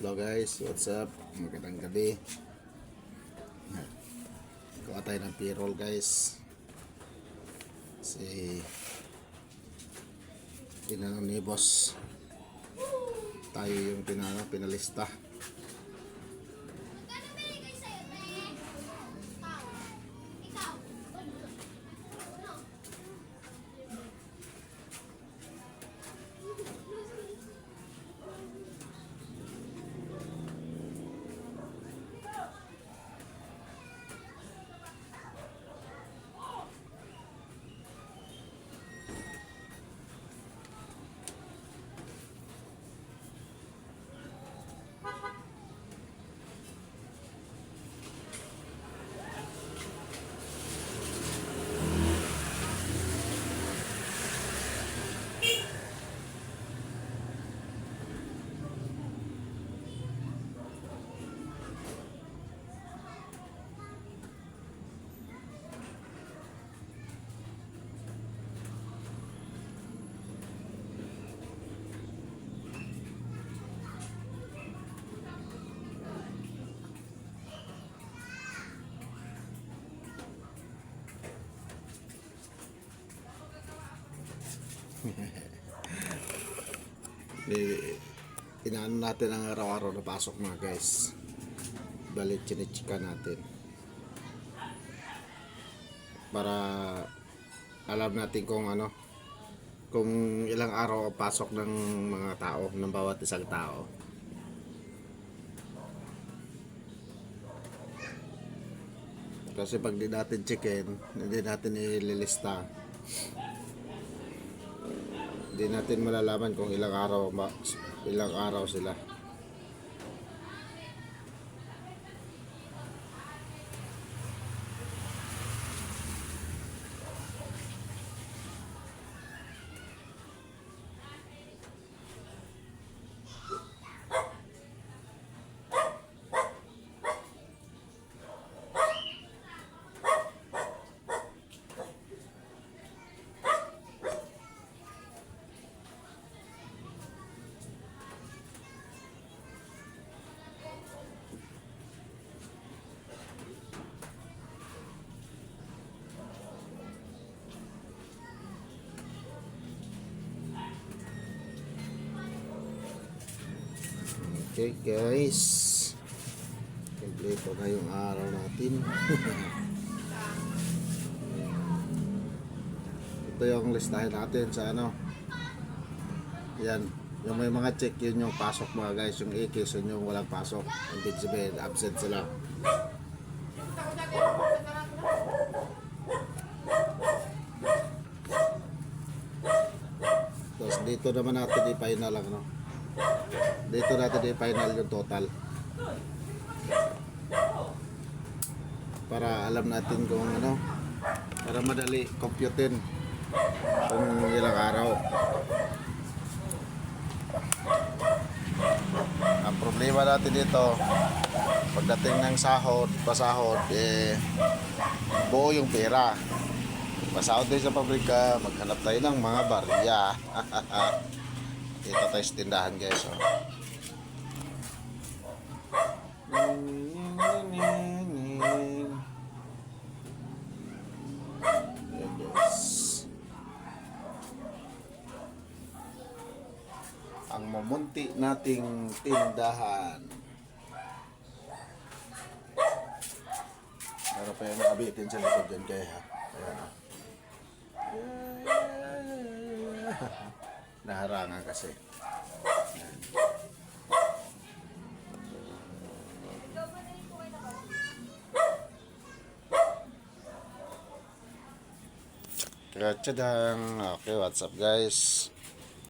Hello guys, what's up? Magandang gabi. Kuha tayo ng payroll guys. Si Tinanong ni boss. Tayo yung pinano, pinalista. Inaano natin ang araw-araw na pasok mga guys. Balik chinichika natin. Para alam natin kung ano kung ilang araw ang pasok ng mga tao, ng bawat isang tao. Kasi pag di natin checkin, hindi natin ililista. Hindi natin malalaman kung ilang araw ma- ilang araw sila. Okay guys. Kompleto na yung araw natin. Ito yung listahin natin sa ano. Yan. Yung may mga check yun yung pasok mga guys. Yung A case yun yung walang pasok. Sabihin absent sila. Tapos dito naman natin i-final lang no. Dito natin i-final yung total. Para alam natin kung ano, para madali computein kung ilang araw. Ang problema natin dito, pagdating ng sahod, pasahod, eh, buo yung pera. Pasahod tayo sa pabrika, maghanap tayo ng mga barya. Dito tayo sa tindahan guys. Oh. Ang mamunti nating tindahan. Meron pa yung nakabitin sa likod dyan kaya. Ayan. oh. Naharangan kasi. Kachadang. Okay, what's up guys?